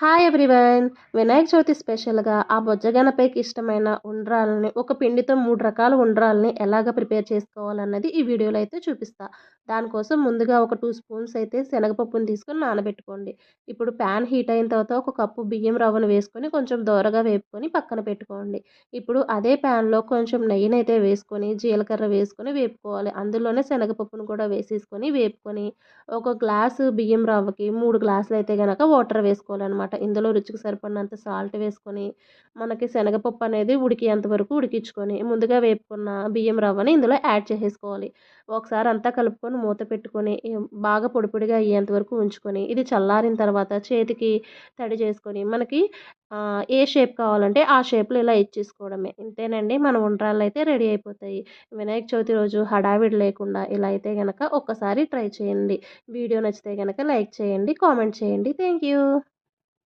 Hi everyone Vinayaka Chavithi స్పెషల్గా ఆ బొజ్జగనపైకి ఇష్టమైన ఉండ్రాలని ఒక పిండితో మూడు రకాల ఉండ్రాలని ఎలాగ ప్రిపేర్ చేసుకోవాలన్నది ఈ వీడియోలో అయితే చూపిస్తా. దానికోసం ముందుగా ఒక టూ స్పూన్స్ అయితే శనగపప్పును తీసుకొని నానబెట్టుకోండి. ఇప్పుడు ప్యాన్ హీట్ అయిన తర్వాత ఒక కప్పు బియ్యం రవ్వను వేసుకొని కొంచెం దోరగా వేపుకొని పక్కన పెట్టుకోండి. ఇప్పుడు అదే ప్యాన్లో కొంచెం నెయ్యిని అయితే వేసుకొని జీలకర్ర వేసుకొని వేపుకోవాలి. అందులోనే శనగపప్పును కూడా వేసేసుకొని వేపుకొని ఒక గ్లాసు బియ్యం రవ్వకి మూడు గ్లాసులు అయితే కనుక వాటర్ వేసుకోవాలన్నమాట. అనమాట ఇందులో రుచికి సరిపడినంత సాల్ట్ వేసుకొని మనకి శనగపప్పు అనేది ఉడికేంత వరకు ఉడికించుకొని ముందుగా వేపుకున్న బియ్యం రవ్వని ఇందులో యాడ్ చేసేసుకోవాలి. ఒకసారి అంతా కలుపుకొని మూత పెట్టుకొని బాగా పొడిపొడిగా అయ్యేంత వరకు ఉంచుకొని ఇది చల్లారిన తర్వాత చేతికి తడి చేసుకొని మనకి ఏ షేప్ కావాలంటే ఆ షేప్లో ఇలా ఇచ్చేసుకోవడమే. ఇంతేనండి మన ఉండ్రాళ్ళు అయితే రెడీ అయిపోతాయి. వినాయక చవితి రోజు హడావిడి లేకుండా ఇలా అయితే కనుక ఒక్కసారి ట్రై చేయండి. వీడియో నచ్చితే కనుక లైక్ చేయండి కామెంట్ చేయండి. Thank you